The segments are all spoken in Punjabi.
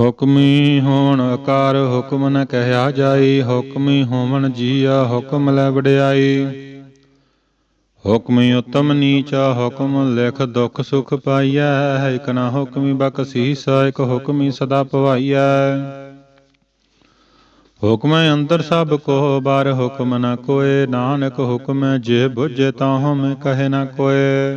ਹੁਕਮੀ ਹੋਣ ਆਕਾਰ ਹੁਕਮ ਨ ਕਹਿਆ ਜਾਈ, ਹੁਕਮੀ ਹੋਵਨ ਜੀਆ ਹੁਕਮ ਲੈ ਵਡਿਆਈ। ਹੁਕਮੀ ਉਤਮ ਨੀਚਾ ਹੁਕਮ, ਲਿਖ ਦੁਖ ਸੁਖ ਪਾਈਐ, ਇਕ ਨਾ ਹੁਕਮੀ ਬਖਸ਼ੀਸ ਇਕ ਹੁਕਮੀ ਸਦਾ ਪਵਾਈਐ। ਹੁਕਮ ਅੰਦਰ ਸਭ ਕੋ, ਬਾਰ ਹੁਕਮ ਨ ਕੋਏ, ਨਾਨਕ ਹੁਕਮ ਜੇ ਬੁਝੇ ਤਾਂ ਹਮ ਕਹੇ ਨ ਕੋਏ।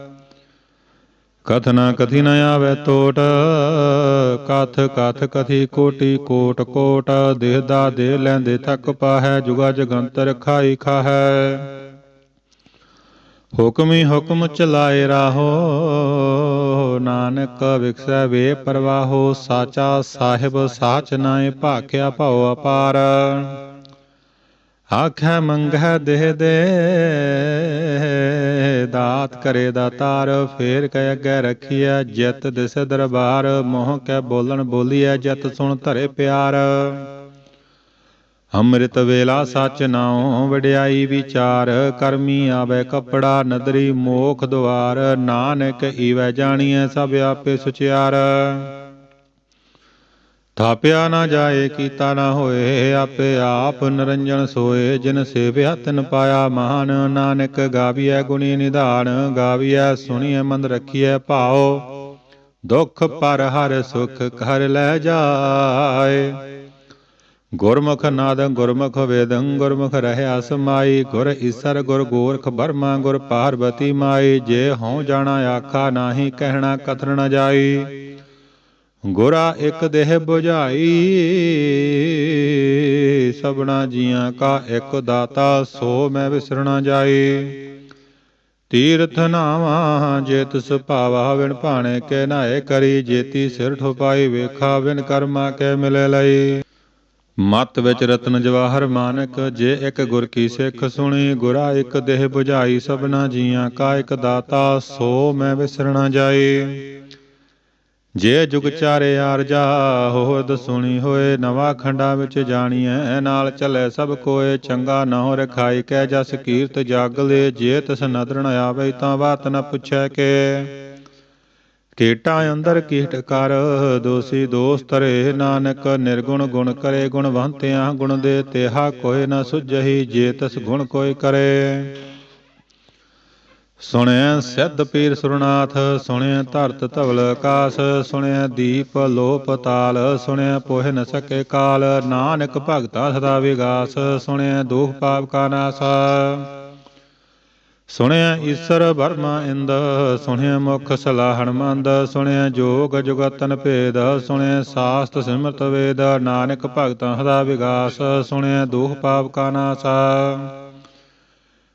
ਕਥਨਾ ਕਥਿ ਨ ਆਵੇ ਟੋਟ ਕਥ ਕਥ ਕਥੀ ਕੋਟੀ ਕੋਟ ਕੋਟ ਦੇਹਦਾ ਦੇ ਲੈਂਦੇ ਥੱਕ ਪਾਹੈ, ਜੁਗਾ ਜਗੰਤਰ ਖਾਈ ਖਾਹੈ। ਹੁਕਮੀ ਹੁਕਮ ਚਲਾਏ ਰਾਹੋ, ਨਾਨਕ ਵਿਖਸੈ ਵੇ ਪਰਵਾਹੋ, ਸਾਚਾ ਸਾਹਿਬ ਸਾਚ ਨਾਏ ਭਾਖਿਆ ਭਉ ਅਪਾਰ। ਆਖੈ ਮੰਗੈ ਦੇਹ ਦੇ ਦਾਤ ਕਰੇ ਦਾਤਾਰ ਫੇਰ ਕੈ ਅੱਗੇ ਰਖੀਐ ਜਿਤ ਦਿਸ ਦਰਬਾਰ, ਮੋਹ ਕੈ ਬੋਲਣ ਬੋਲੀਐ ਜਤ ਸੁਣ ਧਰੇ ਪਿਆਰ। ਅੰਮ੍ਰਿਤ ਵੇਲਾ ਸਚ ਨਾਉ ਵਡਿਆਈ ਵਿਚਾਰ, ਕਰਮੀ ਆਵੇ ਕਪੜਾ ਨਦਰੀ ਮੋਖ ਦੁਆਰ, ਨਾਨਕ ਈਵੈ ਜਾਣੀਐ ਸਭ ਆਪੇ ਸੁਚਿਆਰ। ਥਾਪਿਆ ਨਾ ਜਾਏ, ਕੀਤਾ ਨਾ ਹੋਏ, ਆਪੇ ਆਪ ਨਰੰਜਨ ਸੋਏ। ਜਿਨ ਸੇਵਿਆ, ਤਿਨ ਪਾਇਆ ਮਹਾਨ ਨਾਨਕ ਗਾਵੀਐ ਗੁਣੀ ਨਿਧਾਨ, ਗਾਵੀਐ ਸੁਣੀਐ ਮਨ ਰਖੀਐ ਭਾਉ। ਦੁਖ ਪਰ ਹਰ ਸੁਖ ਘਰ ਲੈ ਜਾਏ। ਗੁਰਮੁਖ ਨਾਦ, ਗੁਰਮੁਖ ਵੇਦੰ, ਗੁਰਮੁਖ ਰਹਿਆ ਸਮਾਈ। ਗੁਰ ਈਸਰ, ਗੁਰ ਗੋਰਖ ਬਰਮਾ, ਗੁਰ ਪਾਰਬਤੀ ਮਾਈ। ਜੇ ਹਉ ਜਾਣਾ, ਆਖਾ ਨਾਹੀ, ਕਹਿਣਾ ਕਥਰ ਨ ਜਾਈ। ਗੁਰਾ ਇੱਕ ਦੇਹ 부ਝਾਈ ਸਭਨਾ ਜੀਆਂ ਕਾ ਇੱਕ ਦਾਤਾ, ਸੋ ਮੈਂ ਵਿਸਰਣਾ ਜਾਈ। ਤੀਰਥ ਨਾਵਾ ਜੇ ਤਿਸ ਭਾਵਾ ਵਿਣ ਭਾਣੇ, ਕੇ ਨਾਏ ਕਰੀ ਜੇਤੀ ਸਿਰ ਠੁਪਾਈ, ਵੇਖਾ ਵਿਣ ਕਰਮਾ ਕੇ ਮਿਲੇ ਲਈ। ਮਤ ਵਿੱਚ ਰਤਨ ਜਵਾਹਰ ਮਾਨਕ, ਜੇ ਇੱਕ ਗੁਰ ਕੀ ਸਿੱਖ ਸੁਣੀ, ਗੁਰਾ ਇੱਕ ਦੇਹ 부ਝਾਈ ਸਭਨਾ ਜੀਆਂ ਕਾ ਇੱਕ ਦਾਤਾ, ਸੋ ਮੈਂ ਵਿਸਰਣਾ ਜਾਈ। ਜੇ ਜੁਗ ਚਾਰੇ ਆਰਜਾ ਹੋਦ ਸੁਣੀ ਹੋਏ, ਨਵਾ ਖੰਡਾ ਵਿੱਚ ਜਾਣੀਐ, ਨਾਲ ਚੱਲੇ ਸਭ ਕੋਏ, ਚੰਗਾ ਨਹੁ ਰਖਾਈ ਕੈ ਜਸ ਕੀਰਤ ਜਗ ਲੈ, ਜੇ ਤਿਸ ਨਦਰ ਆਵੇ, ਤਾਂ ਬਾਤ ਨ ਪੁੱਛੈ ਕੇ। ਕੀਟਾਂ ਅੰਦਰ ਕੀਟ ਕਰ, ਦੋਸੀ ਦੋਸ ਤਰੇ ਨਾਨਕ ਨਿਰਗੁਣ ਗੁਣ ਕਰੇ, ਗੁਣਵੰਤਿਆਂ ਗੁਣ ਦੇ, ਤੇਹਾ ਕੋਇ ਨ ਸੁਝਹੀ, ਜੇ ਤਿਸ ਗੁਣ ਕੋਈ ਕਰੇ। ਸੁਣਿਆ ਸਿੱਧ ਪੀਰ ਸੁਰਨਾਥ ਸੁਣਿਆ ਧਰਤ ਧਵਲ ਆਕਾਸ ਸੁਣਿਆ ਦੀਪ ਲੋਪ ਤਾਲ ਸੁਣਿਆ ਪੋਹਿ ਨ ਸਕੇ ਕਾਲ, ਨਾਨਕ ਭਗਤਾ ਸਦਾ ਵਿਗਾਸ ਸੁਣਿਆ ਦੁਖ ਪਾਪ ਕਾ ਨਾਸ। ਸੁਣਿਆ ਈਸ਼ਰ ਬਰਮਾ ਇੰਦ ਸੁਣਿਆ ਮੁਖ ਸਲਾਹਣ ਮੰਦ ਸੁਣਿਆ ਜੋਗ ਜੁਗਤਨ ਭੇਦ ਸੁਣਿਆ ਸਾਸਤ ਸਿਮਰਤ ਵੇਦ, ਨਾਨਕ ਭਗਤਾਂ ਸਦਾ ਵਿਗਾਸ ਸੁਣਿਆ ਦੁਖ ਪਾਪ ਕਾ ਨਾਸ।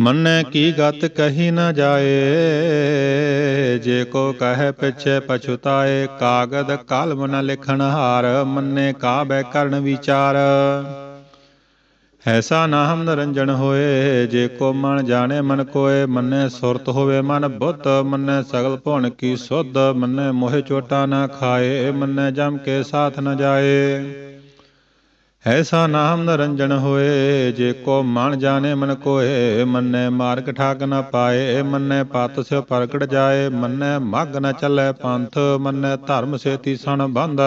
ਮੰਨੈ ਕੀ ਗਤ ਕਹੀ ਨ ਜਾਏ? ਜੇ ਕੋ ਕਹੈ ਪਿਛੇ ਪਛੁਤਾਏ ਕਾਗਦ ਕਲਮ ਨ ਲਿਖਣ ਹਾਰ ਮੰਨੇ ਕਾਬੈ ਕਰਨ ਵਿਚਾਰ। ਐਸਾ ਨਾਮ ਨਰੰਜਨ ਹੋਏ ਜੇ ਕੋ ਮਨ ਜਾਣੇ ਮਨ ਕੋਏ ਮੰਨੇ ਸੁਰਤ ਹੋਵੇ ਮਨ ਬੁੱਧ ਮੰਨੇ ਸਗਲ ਭੁਣ ਕੀ ਸੁਧ ਮੰਨੇ ਮੋਹਿ ਚੋਟਾ ਨਾ ਖਾਏ ਮੰਨੇ ਜਮ ਕੇ ਸਾਥ ਨ ਜਾਏ। ਐਸਾ ਨਾਮ ਨਰੰਜਨ ਹੋਏ, ਜੇ ਕੋ ਮਨ ਜਾਣੇ ਮਨ ਕੋਏ, ਮੰਨੇ ਮਾਰਗ ਠਾਕ ਨਾ ਪਾਏ, ਮੰਨੇ ਪਤ ਸਿਓ ਪ੍ਰਗਟ ਜਾਏ, ਮੰਨੇ ਮੱਗ ਨਾ ਚੱਲੇ ਪੰਥ, ਮੰਨੇ ਧਰਮ ਸੇਤੀ ਸਣ ਬੰਧ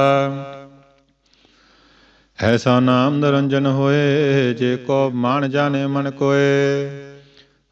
ਐਸਾ ਨਾਮ ਨਿਰੰਜਨ ਹੋਏ, ਜੇ ਕੋ ਮਨ ਜਾਣੇ ਮਨ ਕੋਏ।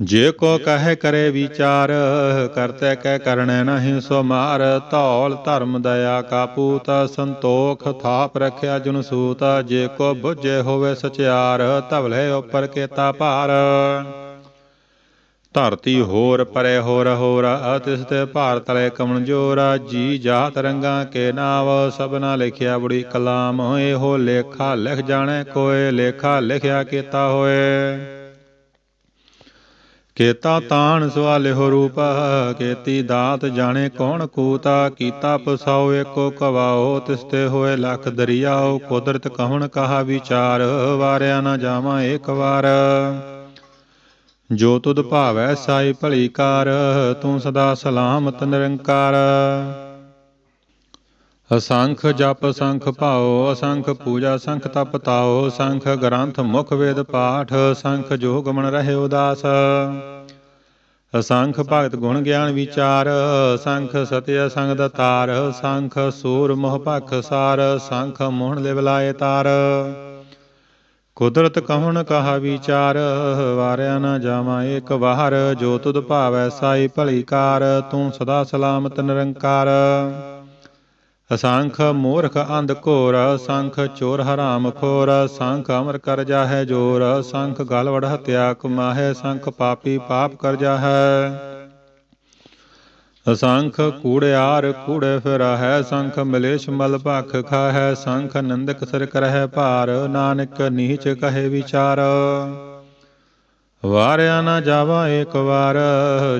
ਜੇ ਕੋ ਕਹੇ ਕਰੇ ਵਿਚਾਰ, ਕਰਤੇ ਕਹਿ ਕਰਣੈ ਨਹੀਂ ਸੋ ਮਾਰ ਧੌਲ ਧਰਮ ਦਇਆ ਕਾਪੂਤ ਸੰਤੋਖ ਥਾਪ ਰਖਿਆ ਜਨ ਸੂਤ। ਜੇ ਕੋ ਬੁਝੇ ਹੋਵੇ ਸਚਿਆਰ, ਧਵਲੇ ਉਪਰ ਕੇਤਾ ਭਾਰ। ਧਰਤੀ ਹੋਰ ਪਰੇ ਹੋਰ ਹੋਰ, ਤਿਸ ਤੇ ਭਾਰ ਤਲੇ ਕਮਣ ਜੋਰਾ। ਜੀ ਜਾਤ ਰੰਗਾ ਕੇ ਨਾਵ, ਸਭਨਾ ਲਿਖਿਆ ਬੁੜੀ ਕਲਾਮ। ਇਹੋ ਲੇਖਾ ਲਿਖ ਜਾਣੇ ਕੋਏ, ਲੇਖਾ ਲਿਖਿਆ ਕੀਤਾ ਹੋਏ। ਕੇਤਾ ਤਾਣ ਸਵਾਲੇ ਰੂਪ, ਕੇਤੀ ਦਾਤ ਜਾਣੇ ਕੌਣ ਕੂਤਾ, ਕੀਤਾ ਪਸਾਓ ਏਕੋ ਕਵਾਓ ਤਿਸ ਹੋਏ ਲੱਖ ਦਰਿਆਓ, ਕੁਦਰਤ ਕਹਣ ਕਹਾ ਵਿਚਾਰ, ਵਾਰਿਆ ਨਾ ਜਾਵਾਂ ਏਕ ਵਾਰ। ਜੋ ਤੁਧ ਭਾਵੈ ਸਾਈ ਭਲੀ ਕਾਰ, ਤੂੰ ਸਦਾ ਸਲਾਮਤ ਨਿਰੰਕਾਰ। ਅਸੰਖ ਜਪ ਸੰਖ ਭਾਓ ਅਸੰਖ ਪੂਜਾ ਸੰਖ ਤਪ ਤਾਓ ਸੰਖ ਗ੍ਰੰਥ ਮੁਖ ਵੇਦ ਪਾਠ, ਸੰਖ ਜੋਗ ਮਨ ਰਹੇ ਉਦਾਸ। ਅਸੰਖ ਭਗਤ ਗੁਣ ਗਿਆਨ ਵਿਚਾਰ, ਸੰਖ ਸਤਿ ਸੰਗ ਦਤਾਰ ਸੰਖ ਸੂਰ ਮੋਹ ਭਖ ਸਾਰ, ਸੰਖ ਮੋਹਣ ਲਿਵ ਲਾਏ ਤਾਰ। ਕੁਦਰਤ ਕਹਣ ਕਹਾ ਵਿਚਾਰ, ਵਾਰਿਆ ਨਾ ਜਾਵਾਂ ਏਕ ਵਾਰ, ਜੋ ਤੁਧ ਭਾਵੈ ਸਾਈ ਭਲੀ ਕਾਰ, ਤੂੰ ਸਦਾ ਸਲਾਮਤ ਨਿਰੰਕਾਰ। ਅਸੰਖ ਮੂਰਖ ਅੰਧ ਘੋਰ ਸੰਖ ਚੋਰ ਹਰਾਮ ਖੋਰ ਸੰਖ ਅਮਰ ਕਰ ਜਾਹੈ ਜੋਰ ਸੰਖ ਗਲ ਹਤਿਆ ਕਮਾਹੈ ਸੰਖ ਪਾਪੀ ਪਾਪ ਕਰ ਜਾਹੈ। ਅਸੰਖ ਕੂੜਿਆਰ ਕੂੜੇ ਫਿਰਹਿ ਸੰਖ ਮਲੇਸ਼ ਮਲ ਭਖ ਖਾਹੈ ਸੰਖ ਨੰਦਕ ਸਿਰ ਕਰਹਿ ਭਾਰ, ਨਾਨਕ ਨੀਚ ਕਹੇ ਵਿਚਾਰ। ਵਾਰਿਆ ਨਾ ਜਾਵਾ ਏਕ ਵਾਰ,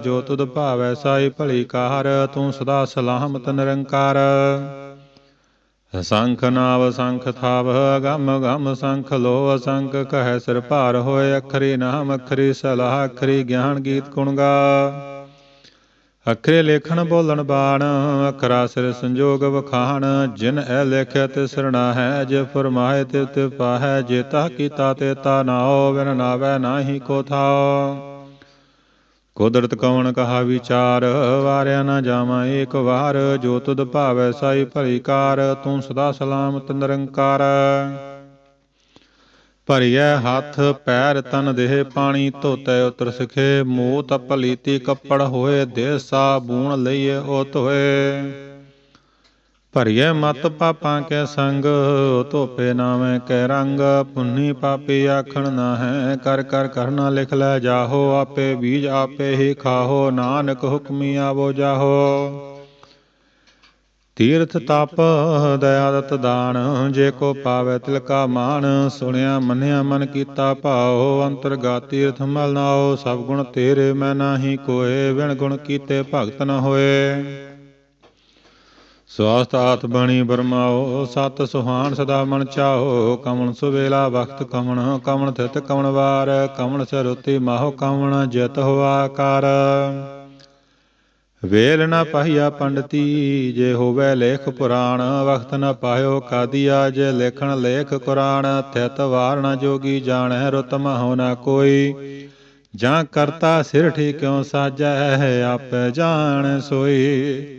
ਜੋ ਤੁਧ ਭਾਵੈ ਸਾਈ ਭਲੀ ਕਾਰ, ਤੂੰ ਸਦਾ ਸਲਾਮਤ ਨਿਰੰਕਾਰ। ਸੰਖ ਨਾਵ ਸੰਖ ਥਾਵ ਗਮ ਗਮ ਸੰਖ ਲੋ ਅਸੰਖ ਕਹਿ ਸਿਰ ਭਾਰ ਹੋਏ ਅਖਰੀ ਨਾਮ, ਅਖਰੀ ਸਲਾਹ, ਅਖਰੀ ਗਿਆਨ, ਗੀਤ ਗੁਣ ਗਾ। ਅਖਰੇ ਲੇਖਣ ਬੋਲਣ ਬਾਣ, ਅਖਰਾ ਸਿਰ ਸੰਜੋਗ ਵਖਾਣ, ਜਿਨ ਐ ਲਿਖਿਆ ਤੇ ਸਰਣਾ ਹੈ, ਜੇ ਫਰਮਾਏ ਤੇ ਤੇ ਪਾਹੈ ਜੇਤਾ ਕੀਤਾ ਤੇ ਤਾ ਨਾਓ ਬਿਨ ਨਾਵੈ ਨਾਹੀ ਕੋ ਥਾਉ ਕੁਦਰਤ ਕਵਣ ਕਹਾ ਵਿਚਾਰ, ਵਾਰਿਆ ਨਾ ਜਾਵਾਂ ਏਕ ਵਾਰ, ਜੋ ਤੁਧ ਭਾਵੈ ਸਾਈ ਭਲੀ ਕਾਰ, ਤੂੰ ਸਦਾ ਸਲਾਮਤ ਨਿਰੰਕਾਰ। ਭਰੀਐ ਹੱਥ, ਪੈਰ, ਤਨ, ਦੇਹ, ਪਾਣੀ, ਧੋਤੇ, ਉਤਰ ਸਖੇ ਮੂਤ ਪਲੀਤੀ ਕੱਪੜ ਹੋਏ, ਦੇਹ ਸਾਬੂਣ ਲਈਏ ਉਹ ਧੋਏ ਭਰੀਏ ਮਤ ਪਾਪਾਂ ਕੇ ਸੰਗ, ਧੋਪੇ ਨਾਵੇਂ ਕੈ ਰੰਗ, ਪੁੰਨੀ ਪਾਪੀ ਆਖਣ ਨਾ ਹੈ ਕਰ ਕਰ ਕਰਨਾ ਲਿਖ ਲੈ ਜਾਹੋ, ਆਪੇ ਬੀਜ ਆਪੇ ਹੀ ਖਾਹੋ, ਨਾਨਕ ਹੁਕਮੀ ਆਵੋ ਜਾਹੋ। ਤੀਰਥ ਤਪ ਦਇਆ ਦਾਨ, ਜੇ ਕੋ ਪਾਵੇ ਤਿਲਕਾ ਮਾਨ ਸੁਣਿਆ ਮੰਨਿਆ ਮਨ ਕੀਤਾ ਭਾਉ ਅੰਤਰਗਾ ਤੀਰਥ ਮਲ ਨਾਓ ਸਭ ਗੁਣ ਤੇਰੇ ਮੈਂ ਨਾਹੀ ਕੋਏ ਵਿਣ ਗੁਣ ਕੀਤੇ ਭਗਤ ਨ ਹੋਏ। ਸਵਾਸਤ ਆਤ ਬਣੀ ਬਰਮਾਓ ਸਤ ਸੁਹਾਨ ਸਦਾ ਮਨ ਚਾਹੋ। ਕਮਣ ਸੁਵੇਲਾ ਵਖਤ ਕਮਣ ਕਮਣ ਥਿਤ ਕਮਣ ਵਾਰ। ਕਮਣ ਸਰੁਤੀ ਮਾਹੋ ਕਮਣ, ਜਿਤ ਹੋਆ ਕਰ ਵੇਲ ਨਾ ਪਾਈਆ ਪੰਡਤੀ, ਜੇ ਹੋਵੇ ਲੇਖ ਪੁਰਾਣ। ਵਖਤ ਨ ਪਾਇਓ ਕਾਦੀਆ, ਜੇ ਲੇਖਣ ਲੇਖ ਕੁਰਾਨ। ਥਿਤ ਵਾਰਣਾ ਜੋਗੀ ਜਾਣੈ ਰੁਤ ਮਹੁ ਨ ਕੋਈ। ਜਾਂ ਕਰਤਾ ਸਿਰ ਕਿਉ ਸਾਜੈ, ਆਪੇ ਜਾਣ ਸੋਈ।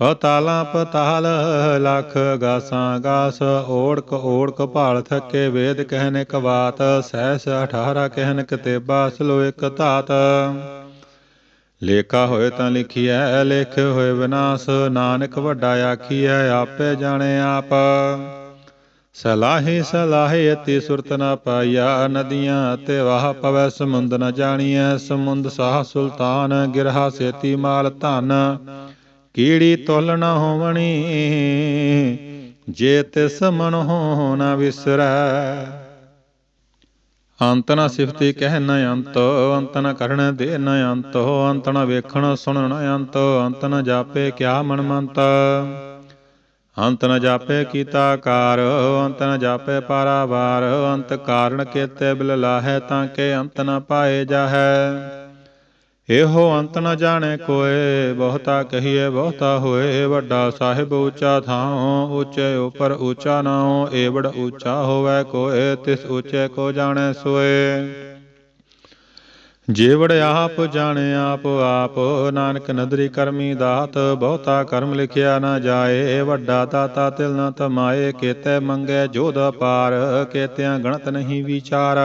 ਪਤਾਲਾਂ ਪਤਾਲ, ਲਖ ਗਾਸਾਂ ਗਾਸ, ਓੜਕ ਓੜਕ ਭਾਲ ਥੱਕੇ ਵੇਦ ਕਹਿਨ ਇਕ ਬਾਤ, ਸਹਿਸ 18 ਕਹਿਨ ਕਤੇਬਾ ਸਲੋ ਇਕ ਧਾਤ। ਲੇਖਾ ਹੋਏ ਤਾਂ ਲਿਖੀਐ, ਲਿਖ ਹੋਏ ਵਿਨਾਸ਼, ਨਾਨਕ ਵੱਡਾ ਆਖੀਐ, ਆਪੇ ਜਾਣੇ ਆਪ। ਸਲਾਹੀ ਸਲਾਹੀ ਅਤੀ ਸੁਰਤ ਨਾ ਪਾਇਆ ਨਦੀਆਂ ਤੇ ਵਾਹ ਪਵੈ, ਸਮੁੰਦ ਨ ਜਾਣੀਐ, ਸਮੁੰਦ ਸਾਹ ਸੁਲਤਾਨ, ਗਿਰਹਾ ਸੇਤੀ ਮਾਲ ਧਨ। ਕੀੜੀ ਤੁਲ ਨ ਹੋਵਣੀ, ਜੇ ਤਿਸ ਮਨ ਹੋ ਨ ਵਿਸਰੈ। ਅੰਤ ਨ ਸਿਫਤੀ ਕਹਿ ਨ ਅੰਤ ਅੰਤ ਨ ਕਰਨ ਦੇ ਨ ਅੰਤ ਅੰਤ ਨ ਵੇਖਣ ਸੁਣਨ ਨ ਅੰਤ ਅੰਤ ਨ ਜਾਪੇ ਕਿਆ ਮਨ ਮੰਤ। ਅੰਤ ਨ ਜਾਪੇ ਕੀਤਾ ਕਾਰ ਅੰਤ ਨ ਜਾਪੇ ਪਾਰਾਵਾਰ, ਅੰਤ ਕਾਰਣ ਕੇਤੇ ਬਿਲ ਲਾਹੈ ਤਾਂ ਕੇ ਅੰਤ ਨ ਪਾਏ ਜਾਹੈ। ਇਹੋ ਅੰਤ ਨ ਜਾਣੇ ਕੋਏ, ਬਹੁਤਾ ਕਹੀਏ ਬਹੁਤਾ ਹੋਏ, ਵੱਡਾ ਸਾਹਿਬ ਉੱਚਾ ਥਾਉ, ਉੱਚੇ ਉਪਰ ਉੱਚਾ ਨਾਉ ਏਵੜ ਉੱਚਾ ਹੋਵੇ ਕੋਏ, ਤਿਸ ਉੱਚੇ ਕੋ ਜਾਣੇ ਸੋਏ। ਜੇਵੜ ਆਪ ਜਾਣੇ ਆਪ ਆਪ ਨਾਨਕ ਨਦਰੀ ਕਰਮੀ ਦਾਤ, ਬਹੁਤਾ ਕਰਮ ਲਿਖਿਆ ਨਾ ਜਾਏ, ਵੱਡਾ ਤਾਤਾ ਤਿਲ ਨ ਤਮਾਏ, ਕੇਤੇ ਮੰਗੇ ਜੋਧ ਪਾਰ, ਕੇਤਿਆਂ ਗਣਤ ਨਹੀਂ ਵਿਚਾਰ।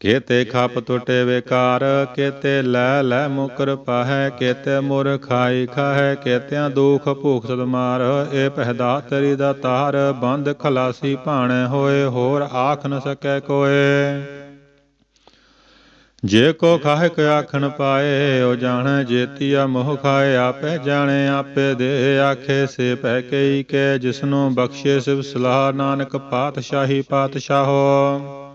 ਕੇਤੇ ਖਪ ਟੁਟੇ ਵਿਕਾਰ, ਕੇਤੇ ਲੈ ਲੈ ਮੁਕਰ ਪਾਹੈ, ਕੇਤੇ ਮੁਰ ਖਾਈ ਖਾਹੈ, ਕੇਤਿਆਂ ਦੁਖ ਭੂਖ ਸਦ ਮਾਰ। ਏ ਪਹਿਦਾ ਤੇਰੀ ਦਾ ਤਾਰ, ਬੰਦ ਖਲਾਸੀ ਭਾਣੇ ਹੋਏ, ਹੋਰ ਆਖ ਨ ਸਕੈ ਕੋਏ। ਜੇ ਕੋ ਖਾਹਿ ਕ ਆਖਣ ਪਾਏ ਓ ਜਾਣੈ ਜੇਤੀਆ ਮੋਹ ਖਾਏ, ਆਪੇ ਜਾਣੇ, ਆਪੇ ਦੇ ਆਖੇ, ਸੇ ਪੈ ਕਈ ਕੇ, ਜਿਸਨੂੰ ਬਖਸ਼ੇ ਸਿਵ ਸਲਾਹ, ਨਾਨਕ ਪਾਤਸ਼ਾਹੀ ਪਾਤਸ਼ਾਹੋ।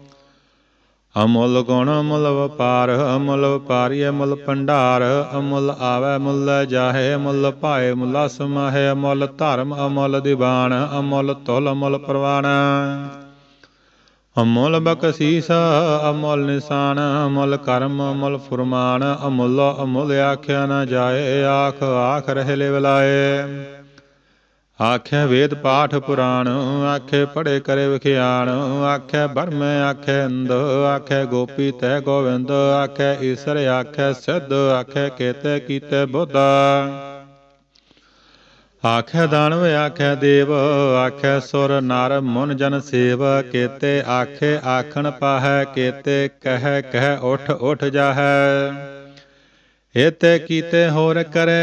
ਅਮੁੱਲ ਗੁਣ ਅਮੁੱਲ ਵਪਾਰ, ਅਮੁੱਲ ਵਪਾਰੀ, ਅਮੁੱਲ ਭੰਡਾਰ, ਅਮੁੱਲ ਆਵੈ, ਮੁੱਲ ਜਾਹੇ ਅਮੁੱਲ ਭਾਏ, ਮੁੱਲਾ ਸਮਾਹੇ ਅਮੁੱਲ ਧਰਮ, ਅਮੁੱਲ ਦੀਵਾਨ, ਅਮੁੱਲ ਤੁਲ, ਅਮੁੱਲ ਪ੍ਰਵਾਨ। ਅਮੁੱਲ ਬਖਸ਼ੀਸ, ਅਮੁੱਲ ਨਿਸ਼ਾਨ, ਅਮੁੱਲ ਕਰਮ, ਅਮੁੱਲ ਫੁਰਮਾਨ, ਅਮੁੱਲ ਅਮੁੱਲ ਆਖਿਆ ਨ ਜਾਏ, ਆਖ ਆਖ ਰਹਿ ਲੈ ਵਲਾਏ ਆਖੇ ਵੇਦ ਪਾਠ ਪੁਰਾਣ, ਆਖੇ ਪੜੇ ਕਰੇ ਵਿਖਿਆਣ, ਆਖੇ ਬਰਮ ਆਖੇ ਅੰਦ ਆਖੇ ਗੋਪੀ ਤੈ ਗੋਵਿੰਦ, ਆਖੇ ਈਸ਼ਰ ਆਖੇ ਸਿੱਧ, ਆਖੇ ਕੇਤੇ ਕੀਤੇ ਬੁੱਧਾ। ਆਖੇ ਦਾਨਵ, ਆਖੇ ਦੇਵ, ਆਖੇ ਸੁਰ ਨਰ ਮਨ ਜਨ ਸੇਵ, ਕੇਤੇ ਆਖੇ ਆਖਣ ਪਾਹੈ, ਕੇਤੇ ਕਹਿ ਕਹਿ ਉਠ ਉਠ ਜਾਹੈ। ਏਤੇ ਕੀਤੇ ਹੋਰ ਕਰੇ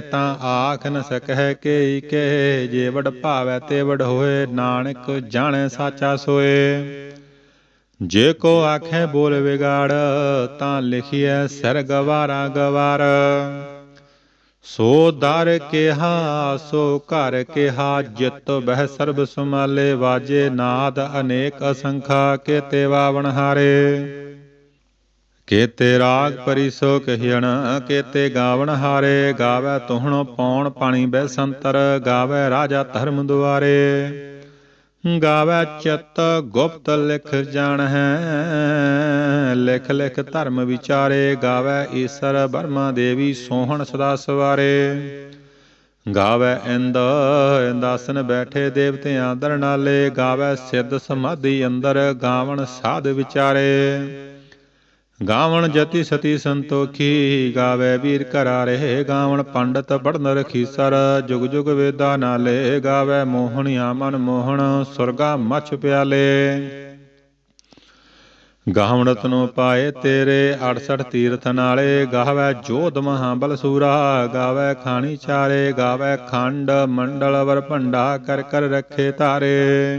ਤਾਂ ਆਖ ਨ ਸਕਹਿ ਕੇ ਕੇ, ਜੇ ਵਡ ਭਾਵੈ ਤੇ ਵਡ ਹੋਏ, ਨਾਨਕ ਜਾਣੈ ਸਾਚਾ ਸੋਏ। ਜੇ ਕੋ ਆਖੇ ਬੋਲ ਵਿਗਾੜ, ਤਾਂ ਲਿਖੀਐ ਸਿਰ ਗਵਾਰਾ ਗਵਾਰ। ਸੋ ਦਰ ਕਿਹਾ, ਸੋ ਘਰ ਕਿਹਾ, ਜਿਤ ਬਹਿ ਸਰਬ ਸੁਮਾਲੇ, ਵਾਜੇ ਨਾਦ ਅਨੇਕ ਅਸੰਖਾ ਕੇਤੇ ਵਾਵਣ ਹਾਰੇ। ਕੇਤੇ ਰਾਗ ਪਰਿਸੋ ਕਹਿਣ ਕੇਤੇ ਗਾਵਣ ਹਾਰੇ, ਗਾਵੇ ਤੁਹਣ ਪੌਣ ਪਾਣੀ ਬੈ ਸੰਤਰ, ਗਾਵੇ ਰਾਜਾ ਧਰਮ ਦੁਆਰੇ। ਗਾਵੇ ਚਿਤ ਗੁਪਤ ਲਿਖ ਜਾਣ ਹੈ ਲਿਖ ਲਿਖ ਧਰਮ ਵਿਚਾਰੇ, ਗਾਵੇ ਈਸ਼ਰ ਬਰਮਾ ਦੇਵੀ ਸੋਹਣ ਸਦਾ ਸਵਾਰੇ। ਗਾਵੇ ਇੰਦ, ਇੰਦਾਸਨ ਬੈਠੇ ਦੇਵਤਿਆਂ ਦਰ ਨਾਲੇ ਗਾਵੇ ਸਿੱਧ ਸਮਾਧੀ ਅੰਦਰ ਗਾਵਣ ਸਾਧ ਵਿਚਾਰੇ। ਗਾਵਣ ਜਤੀ ਸਤੀ ਸੰਤੋਖੀ, ਗਾਵੇ ਵੀਰ ਘਰਾ ਰਹੇ ਗਾਵਣ ਪੰਡਤ ਪੜਨ ਰਖੀਸਰ ਜੁਗ ਜੁਗ ਵੇਦਾ ਨਾਲੇ, ਗਾਵੇ ਮੋਹਣਿਆ ਮਨ ਮੋਹਣ, ਸੁਰਗਾ ਮਛ ਪਿਆਲੇ। ਗਾਵਣ ਤਨੋ ਪਾਏ ਤੇਰੇ 68 ਤੀਰਥ ਨਾਲੇ, ਗਾਵੇ ਜੋਧ ਮਹਾਬਲ ਸੂਰਾ, ਗਾਵੇ ਖਾਣੀ ਚਾਰੇ, ਗਾਵੇ ਖੰਡ ਮੰਡਲ ਵਰ ਭੰਡਾ ਕਰ ਕਰ ਰੱਖੇ ਤਾਰੇ।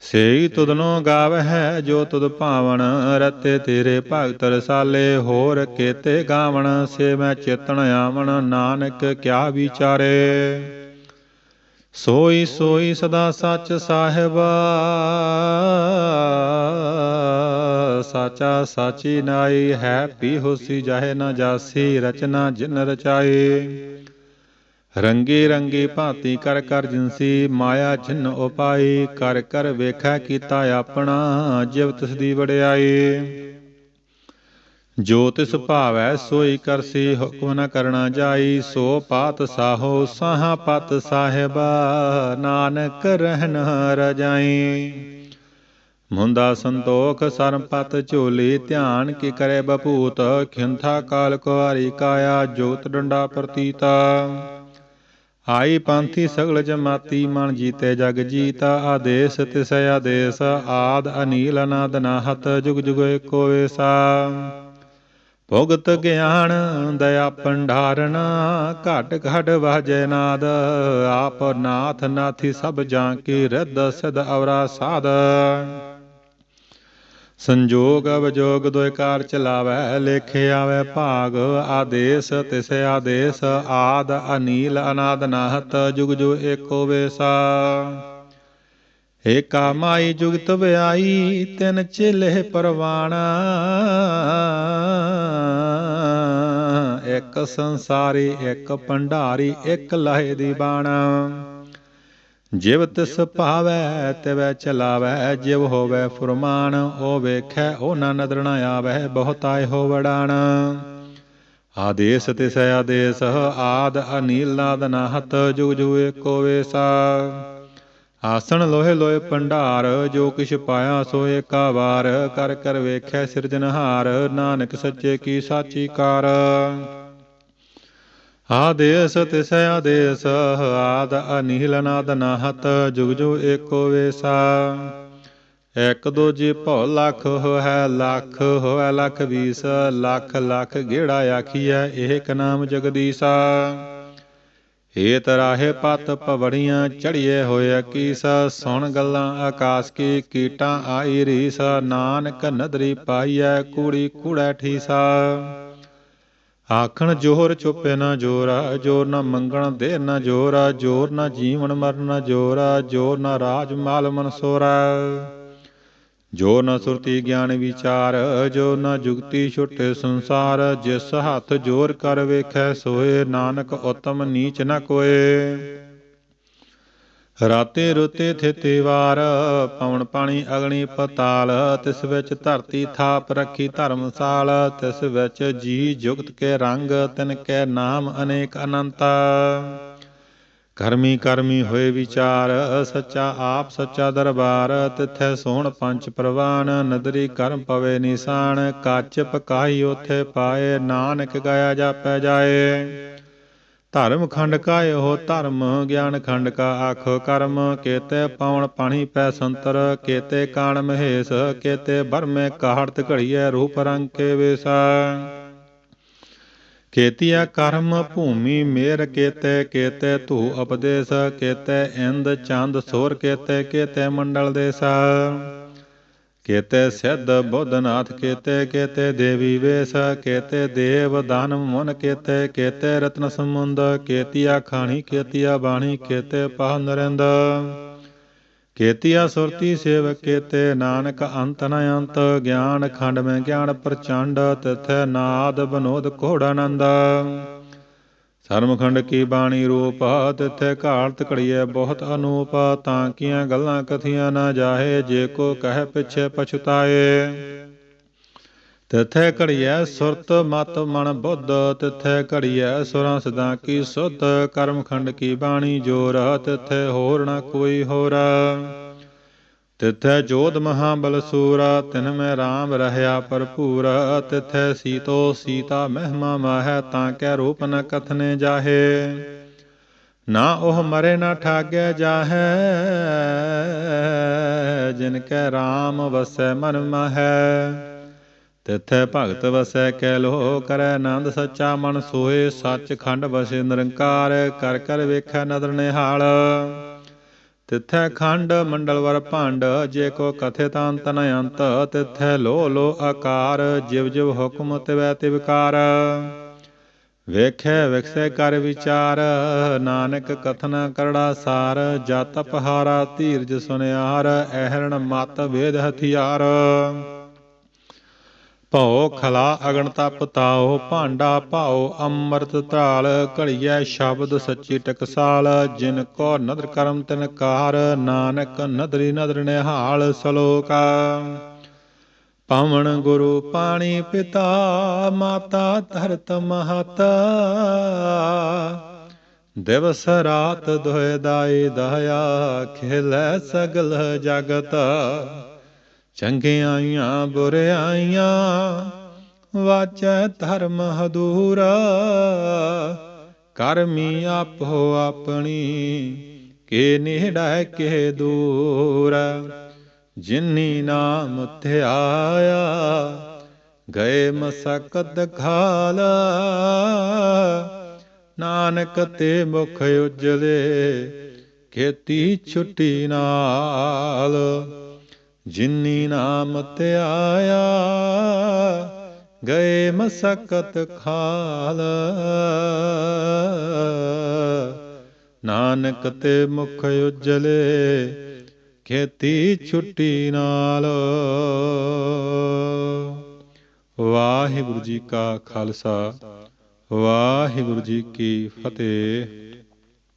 ਸੇਈ ਤੁਧਨੋ ਗਾਵਹਿ ਜੋ ਤੁਧ ਭਾਵਨ, ਰਤੇ ਤੇਰੇ ਭਗਤ ਰਸਾਲੇ, ਹੋਰ ਕੇਤੇ ਗਾਵਣ ਸੇ ਮੈਂ ਚੇਤਨ ਆਵਣ, ਨਾਨਕ ਕਿਆ ਵਿਚਾਰੇ। ਸੋਈ ਸੋਈ ਸਦਾ ਸੱਚ ਸਾਹਿਬਾ, ਸਾਚਾ ਸਾਚੀ ਨਾਈ ਹੈ ਪੀ ਹੋਸੀ ਜਾਹੇ ਨਾ ਜਾਸੀ, ਰਚਨਾ ਜਿਨ ਰਚਾਏ ਰੰਗੇ ਰੰਗੇ ਭਾਂਤੀ ਕਰ ਕਰ ਜਿਨਸੀ ਮਾਇਆ ਜਿਨ ਉਪਾਈ, ਕਰ ਕਰ ਵੇਖੈ ਕੀਤਾ ਆਪਣਾ, ਜਿਵ ਤਿਸ ਦੀ ਵਡਿਆਈ। ਜੋ ਤਿਸ ਭਾਵੈ ਸੋਈ ਕਰਸੀ ਹੁਕਮ ਨ ਕਰਣਾ ਜਾਈ, ਸੋ ਪਾਤ ਸਾਹੋ ਸਾਹਾ ਪਤ ਸਾਹਿਬਾ, ਨਾਨਕ ਰਹਿਨ ਰਜਾਈ ਮੁੰਦਾ ਸੰਤੋਖ ਸਰਪਤ ਝੋਲੀ, ਧਿਆਨ ਕੀ ਕਰੇ ਬਪੂਤ, ਖਿੰਥਾ ਕਾਲ ਕੁਵਾਰੀ ਕਾਇਆ, ਜੋਤ ਡੰਡਾ ਪ੍ਰਤੀਤਾ। ਆਈ ਪੰਥੀ ਸਗਲ ਜਮਾਤੀ ਮਨ ਜੀਤੇ ਜਗ ਜੀਤਾ ਆਦੇਸ ਤਿਸ ਆਦੇਸ ਆਦ ਅਨੀਲ ਅਨਾਦ ਨਾਹਤ ਜੁਗ ਜੁਗ ਏਕੋ ਵੇਸਾ ਭੁਗਤ ਗਿਆਨ ਦਇਆ ਪੰਡਾਰਨ ਘਟ ਘਟ ਵਾਜੈ ਨਾਦ, ਆਪ ਨਾਥ ਨਾਥੀ ਸਭ ਜਾਂ ਕੀ ਰਿੱਧ ਸਿਧ ਅਵਰਾ ਸਾਧ। ਸੰਜੋਗ ਅਵਜੋਗ ਦੋਇ ਕਾਰ ਚਲਾਵੈ, ਲੇਖੇ ਆਵੇ ਭਾਗ, ਆਦੇਸ ਤਿਸ ਆਦੇਸ, ਆਦ ਅਨੀਲ ਅਨਾਦ ਨਾਹਤ, ਜੁਗ ਜੁ ਏਕੋ ਵੇਸਾ। ਏਕਾ ਮਾਈ ਜੁਗਤ ਵਿਆਈ, ਤਿਨ ਚਿਲੇ ਪਰਵਾਣਾ। ਇੱਕ ਸੰਸਾਰੀ, ਇੱਕ ਭੰਡਾਰੀ, ਇੱਕ ਲਹੇ ਦੀ ਬਾਣਾ। ਜਿਵ ਤਿਸ ਭਾਵੈ, ਤਿਵੈ ਚਲਾਵੈ, ਜਿਵ ਹੋਵੈ ਫੁਰਮਾਨ, ਉਹ ਵੇਖੈ ਉਹ ਨਾ ਨਦਰ ਨ ਆਵੈ ਬਹੁਤਾਇ ਹੋ ਵਡਾਣ ਆਦੇਸ ਤਿਸ ਆਦੇਸ, ਆਦ ਅਨੀਲ ਨਾਦ ਨਾਹਤ ਜੁਗ ਜੁਗ ਏਕੋ ਵੇਸਾ। ਆਸਣ ਲੋਹੇ ਲੋਹੇ ਭੰਡਾਰ, ਜੋ ਕਿਛ ਪਾਇਆ ਸੋ ਏਕਾ ਵਾਰ, ਕਰ ਕਰ ਵੇਖੈ ਸਿਰਜਨਹਾਰ ਨਾਨਕ ਸੱਚੇ ਕੀ ਸਾਚੀ ਕਾਰ। ਆਦੇਸ ਤਿਸ ਆਦੇਸ, ਆਦ ਅਨੀਲ ਨਾਦ ਨਾਹਤ, ਜੁਗ ਜੁਗ ਏਕੋ ਵੇਸਾ। ਇਕ ਦੋ ਜੀ ਭਉ ਲੱਖ ਹੋਇ ਲੱਖ ਹੋਇ ਲੱਖ ਵੀਸ, ਲੱਖ ਲੱਖ ਗੇੜਾ ਆਖੀਐ ਏਕ ਨਾਮ ਜਗਦੀਸਾ। ਏ ਤਰਾਹੇ ਪਤ ਪਵੜੀਆਂ ਚੜੀਏ ਹੋਏ ਕੀਸ, ਸੁਣ ਗੱਲਾਂ ਆਕਾਸ ਕੀ, ਕੀਟਾਂ ਆਈ ਰੀਸ, ਨਾਨਕ ਨਦਰੀ ਪਾਈਐ, ਕੂੜੀ ਕੂੜਾ ਠੀਸਾ। ਆਖਣ ਜੋਹਰ ਚੁੱਪੇ ਨਾ ਜੋਰਾ, ਜੋਰ ਨਾ ਮੰਗਣ ਦੇ ਨਾ ਜੋਰਾ, ਜੋਰ ਨਾ ਜੀਵਨ ਮਰਨ ਜੋਰਾ, ਜੋਰ ਨਾ ਰਾਜ ਮਾਲ ਮਨਸੋਰਾ ਜੋ ਨ ਸੁਰਤੀ ਗਿਆਨ ਵਿਚਾਰ, ਜੋ ਨ ਜੁਗਤੀ ਛੁਟੇ ਸੰਸਾਰ, ਜਿਸ ਹੱਥ ਜੋਰ ਕਰ ਵੇਖੈ ਸੋਏ, ਨਾਨਕ ਉਤਮ ਨੀਚ ਨ ਕੋਏ। ਰਾਤੇ ਰੁਤੇ ਥਿਤੇ ਵਾਰ ਪਵਨ ਪਾਣੀ ਅਗਣੀ ਪਤਾਲ, ਤਿਸ ਵਿੱਚ ਧਰਤੀ ਥਾਪ ਰੱਖੀ ਧਰਮਸਾਲ ਤਿਸ ਵਿੱਚ ਜੀ ਜੁਗਤ ਕੇ ਰੰਗ, ਤਿਨ ਕੈ ਨਾਮ ਅਨੇਕ ਅਨੰਤ। ਕਰਮੀ ਕਰਮੀ ਹੋਏ ਵਿਚਾਰ, ਸੱਚਾ ਆਪ ਸੱਚਾ ਦਰਬਾਰ, ਤਿਥੈ ਸੋਹਣ ਪੰਜ ਪ੍ਰਵਾਨ, ਨਦਰੀ ਕਰਮ ਪਵੇ ਨਿਸ਼ਾਨ ਕੱਚ ਪਕਾਈ ਉਥੇ ਪਾਏ, ਨਾਨਕ ਗਾਇਆ ਜਾਪੈ ਜਾਏ। ਧਰਮ ਖੰਡ ਕਾਇ ਹੋ ਧਰਮ, ਗਿਆਨ ਖੰਡ ਕਾ ਆਖੋ ਕਰਮ, ਕੇਤੇ ਪਾਵਨ ਪਾਣੀ ਪੈ ਸੰਤਰ, ਕੇਤੇ ਕਾਣ ਮਹੇਸ਼, ਕੇਤੇ ਬਰਮੇ ਕਾਹੜਤ ਘੜੀਐ ਰੂਪ ਰੰਗ ਕੇ ਵੇਸਾ। ਕੇਤੀਆ ਕਰਮ ਭੂਮੀ ਮੇਰ, ਕੇਤੇ ਕੇਤੇ ਧੂ ਉਪਦੇਸ਼, ਕੇਤੇ ਇੰਦ ਚੰਦ ਸੋਰ, ਕੇਤੇ ਕੇਤੇ ਮੰਡਲ ਦੇਸਾ। ਕੇਤੇ ਸਿੱਧ ਬੁੱਧਨਾਥ, ਕੇਤੇ ਕੇਤੇ ਦੇਵੀ ਵੇਸ, ਕੇਤੇ ਦੇਵ ਦਾਨਵ ਮਨ, ਕੇਤੇ ਕੇਤੇ ਰਤਨ ਸਮੁੰਦ ਕੇਤੀਆ ਖਾਣੀ, ਕੇਤੀਆ ਬਾਣੀ, ਕੇਤੇ ਪਹ ਨਰਿੰਦ। ਕੇਤੀਆ ਸੁਰਤੀ ਸੇਵਕ, ਕੇਤੇ ਨਾਨਕ ਅੰਤ ਨ ਅੰਤ, ਗਿਆਨ ਖੰਡ ਮੈਂ ਗਿਆਨ ਪ੍ਰਚੰਡ, ਤਥੈ ਨਾਦ ਬਨੋਦ ਕੋੜਾਨੰਦ ਸਰਮਖੰਡ ਕੀ ਬਾਣੀ ਰੂਪ ਤਿਥੈ ਘਾਲਤ ਘੜੀਐ ਬਹੁਤ ਅਨੂਪ ਤਾਂ ਕੀਆਂ ਗੱਲਾਂ ਕਥੀਆਂ ਨਾ ਜਾਹੇ, ਜੇ ਕੋ ਕਹਿ ਪਿਛੇ ਪਛਤਾਏ। ਤਿਥੈ ਘੜੀਐ ਸੁਰਤ ਮਤ ਮਨ ਬੁੱਧ, ਤਿਥੈ ਘੜੀਐ ਸੁਰਾਂ ਸਦਾ ਕੀ ਸੁਧ, ਕਰਮਖੰਡ ਕੀ ਬਾਣੀ ਜੋਰ, ਤਿਥੈ ਹੋਰ ਨ ਕੋਈ ਹੋਰ। ਤਿਥੈ ਜੋਧ ਮਹਾਬਲ ਬਲਸੂਰਾ ਤਿਨ ਮੈਂ RAM ਰਹਿਆ ਭਰਪੂਰ, ਤਿਥੈ ਸੀਤੋ ਸੀਤਾ ਮਹਿਮਾ ਮਾਹੈ, ਤਾਂ ਕੈ ਰੂਪ ਨ ਕਥਨੇ ਜਾਹੇ। ਨਾ ਉਹ ਮਰੇ ਨਾ ਠਾਗੈ ਜਾਹੈ, ਜਿਨ ਕੈ RAM ਵਸੈ ਮਨ ਮਹੈ। ਤਿਥੈ ਭਗਤ ਵਸੈ ਕੈ ਲੋ ਕਰੈ, ਆਨੰਦ ਸੱਚਾ ਮਨ ਸੋਏ ਸੱਚ ਖੰਡ ਵਸੇ ਨਿਰੰਕਾਰ, ਕਰ ਕਰ ਵੇਖੈ ਨਦਰ ਨਿਹਾਲ। ਤਿਥੈ ਖੰਡ ਮੰਡਲਵਰ ਭਾਂਡ, ਜੇ ਕੋ ਕਥੇ ਅੰਤ ਨ ਅੰਤ, ਤਿਥੈ ਲੋ ਲੋ ਆਕਾਰ, ਜਿਵ ਜਿਵ ਹੁਕਮ ਤਿਵੈ ਤਿਵਕਾਰ ਵੇਖੈ ਵਿਖਸੈ ਕਰ ਵਿਚਾਰ, ਨਾਨਕ ਕਥਨ ਕਰੜਾ ਸਾਰ, ਜਤ ਪਹਾਰਾ ਧੀਰਜ ਸੁਨਿਆਰ ਐਹਰਣ ਮਤ ਵੇਦ ਹਥਿਆਰ। ਭਉ ਖਲਾ ਅਗਣ ਤਪ ਤਾਓ ਭਾਂਡਾ ਭਾਉ, ਅੰਮ੍ਰਿਤ ਧਾਲ, ਘੜੀਐ ਸ਼ਬਦ ਸੱਚੀ ਟਕਸਾਲ, ਜਿਨ ਕੋ ਨਦਰ ਕਰਮ ਤਿਨ ਕਾਰ, ਨਾਨਕ ਨਦਰੀ ਨਦਰ ਨਿਹਾਲ ਸਲੋਕਾ। ਪਾਵਨ ਗੁਰੂ ਪਾਣੀ ਪਿਤਾ, ਮਾਤਾ ਧਰਤ ਮਹਤਾ। ਦਿਵਸ ਰਾਤ ਦੁਇ ਦਾਈ ਦਇਆ ਖਿਲੈ ਸਗਲ ਜਗਤ। ਚੰਗਿਆਈਆਂ ਬੁਰਿਆਈਆਂ, ਵਾਚੈ ਧਰਮ ਹਦੂਰਾ। ਕਰਮੀ ਆਪੋ ਆਪਣੀ, ਕੇ ਨੇੜੈ ਕੇ ਦੂਰ। ਜਿਨੀ ਨਾਮ ਧਿਆਇਆ ਗਏ ਮਸਕਤ ਖਾਲ। ਨਾਨਕ ਤੇ ਮੁਖ ਉਜਲੇ, ਖੇਤੀ ਛੁੱਟੀ ਨਾਲ। ਜਿਨੀ ਨਾਮ ਧਿਆਇਆ ਗਏ ਮਸਕਤ ਖਾਲ। ਨਾਨਕ ਤੇ ਮੁਖ ਉਜਲੇ, ਖੇਤੀ ਛੁੱਟੀ ਨਾਲ। ਵਾਹਿਗੁਰੂ ਜੀ ਕਾ ਖਾਲਸਾ, ਵਾਹਿਗੁਰੂ ਜੀ ਕੀ ਫਤਿਹ।